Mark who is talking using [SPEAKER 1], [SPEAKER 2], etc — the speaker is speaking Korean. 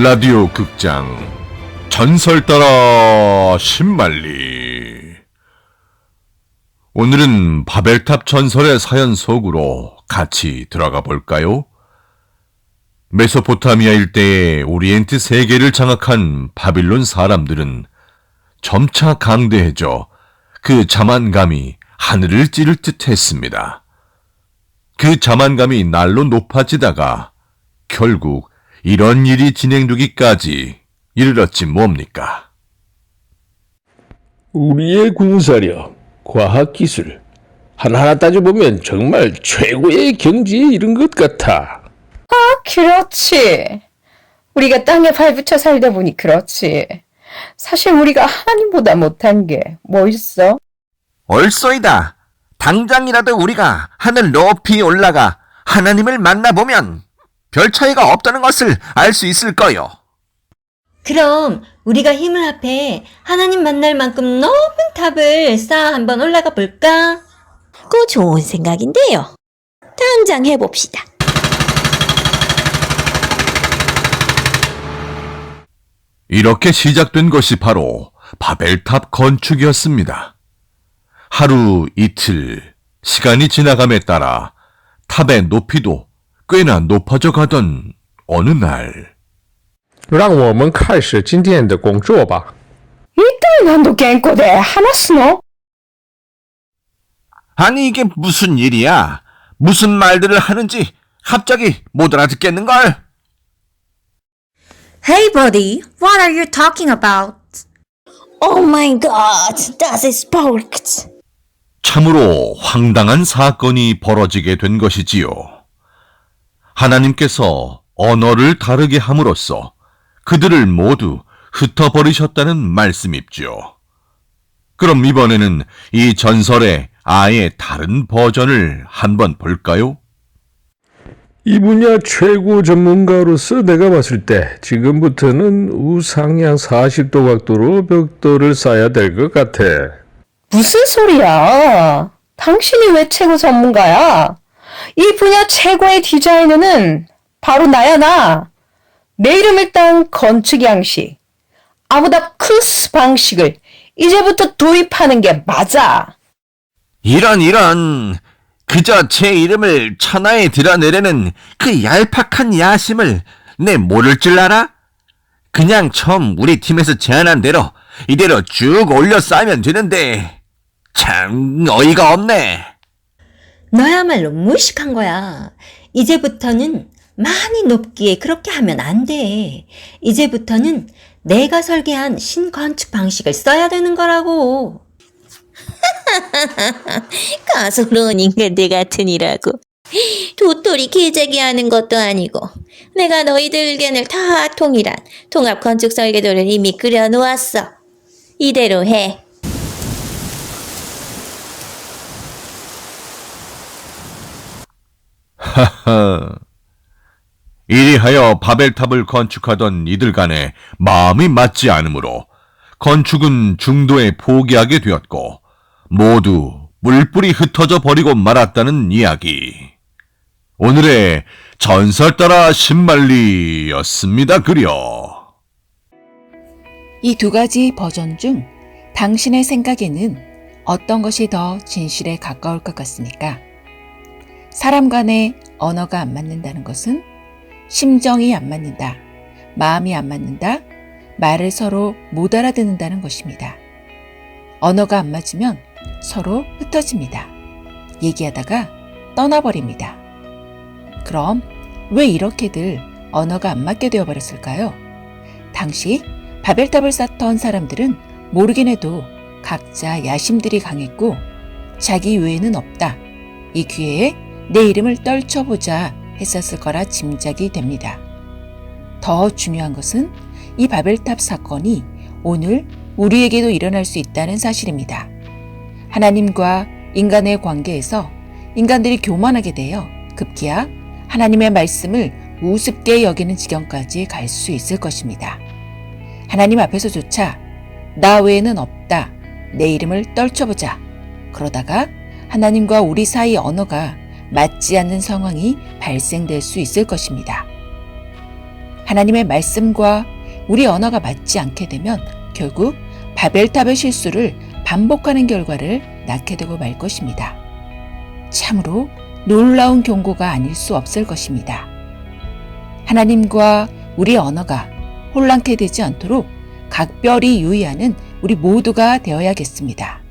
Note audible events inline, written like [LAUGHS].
[SPEAKER 1] 라디오 극장 전설 따라 신말리 오늘은 바벨탑 전설의 사연 속으로 같이 들어가 볼까요? 메소포타미아 일대의 오리엔트 세계를 장악한 바빌론 사람들은 점차 강대해져 그 자만감이 하늘을 찌를 듯 했습니다. 그 자만감이 날로 높아지다가 결국 이런 일이 진행되기까지 이르렀지 뭡니까?
[SPEAKER 2] 우리의 군사력, 과학기술, 하나하나 따져보면 정말 최고의 경지에 이른 것 같아.
[SPEAKER 3] 그렇지. 우리가 땅에 발붙여 살다 보니 그렇지. 사실 우리가 하나님보다 못한 게 뭐 있어?
[SPEAKER 4] 얼쏘이다. 당장이라도 우리가 하늘 높이 올라가 하나님을 만나보면 별 차이가 없다는 것을 알 수 있을 거요.
[SPEAKER 5] 그럼 우리가 힘을 합해 하나님 만날 만큼 높은 탑을 쌓아 한번 올라가 볼까?
[SPEAKER 6] 그 좋은 생각인데요. 당장 해봅시다.
[SPEAKER 1] 이렇게 시작된 것이 바로 바벨탑 건축이었습니다. 하루 이틀 시간이 지나감에 따라 탑의 높이도 꽤나 높아져 가던 어느 날
[SPEAKER 2] 让我们开始今天的工作吧。
[SPEAKER 3] 일단 난도 갱꼬대 하나스노?
[SPEAKER 4] 아니 이게 무슨 일이야? 무슨 말들을 하는지 갑자기 못 알아듣겠는걸?
[SPEAKER 5] Hey buddy, what are you talking about?
[SPEAKER 6] Oh my god, das ist verrückt.
[SPEAKER 1] 참으로 황당한 사건이 벌어지게 된 것이지요. 하나님께서 언어를 다르게 함으로써 그들을 모두 흩어버리셨다는 말씀입지요. 그럼 이번에는 이 전설의 아예 다른 버전을 한번 볼까요?
[SPEAKER 2] 이 분야 최고 전문가로서 내가 봤을 때 지금부터는 우상향 40도 각도로 벽돌을 쌓아야 될 것 같아.
[SPEAKER 3] 무슨 소리야? 당신이 왜 최고 전문가야? 이 분야 최고의 디자이너는 바로 나야 나. 내 이름을 딴 건축 양식, 아보다 크스 방식을 이제부터 도입하는 게 맞아.
[SPEAKER 4] 이런 이런 그저 제 이름을 천하에 드러내려는 그 얄팍한 야심을 내 모를 줄 알아? 그냥 처음 우리 팀에서 제안한 대로 이대로 쭉 올려 쌓으면 되는데 참 어이가 없네.
[SPEAKER 5] 너야말로 무식한 거야. 이제부터는 많이 높기에 그렇게 하면 안 돼. 이제부터는 내가 설계한 신건축 방식을 써야 되는 거라고. [LAUGHS]
[SPEAKER 6] 가소로운 인간들 같으니라고. 도토리 기재기 하는 것도 아니고 내가 너희들 의견을 다 통일한 통합 건축 설계도를 이미 그려놓았어. 이대로 해.
[SPEAKER 1] 하하. [LAUGHS] 이리하여 바벨탑을 건축하던 이들 간에 마음이 맞지 않으므로 건축은 중도에 포기하게 되었고 모두 물불이 흩어져 버리고 말았다는 이야기. 오늘의 전설 따라 신말리였습니다. 그려.
[SPEAKER 7] 이 두 가지 버전 중 당신의 생각에는 어떤 것이 더 진실에 가까울 것 같습니까? 사람 간의 언어가 안 맞는다는 것은 심정이 안 맞는다, 마음이 안 맞는다, 말을 서로 못 알아듣는다는 것입니다. 언어가 안 맞으면 서로 흩어집니다. 얘기하다가 떠나버립니다. 그럼 왜 이렇게들 언어가 안 맞게 되어버렸을까요? 당시 바벨탑을 쌓던 사람들은 모르긴 해도 각자 야심들이 강했고 자기 외에는 없다. 이 기회에 내 이름을 떨쳐보자 했었을 거라 짐작이 됩니다. 더 중요한 것은 이 바벨탑 사건이 오늘 우리에게도 일어날 수 있다는 사실입니다. 하나님과 인간의 관계에서 인간들이 교만하게 되어 급기야 하나님의 말씀을 우습게 여기는 지경까지 갈 수 있을 것입니다. 하나님 앞에서조차 나 외에는 없다. 내 이름을 떨쳐보자. 그러다가 하나님과 우리 사이 언어가 맞지 않는 상황이 발생될 수 있을 것입니다. 하나님의 말씀과 우리 언어가 맞지 않게 되면 결국 바벨탑의 실수를 반복하는 결과를 낳게 되고 말 것입니다. 참으로 놀라운 경고가 아닐 수 없을 것입니다. 하나님과 우리 언어가 혼란케 되지 않도록 각별히 유의하는 우리 모두가 되어야겠습니다.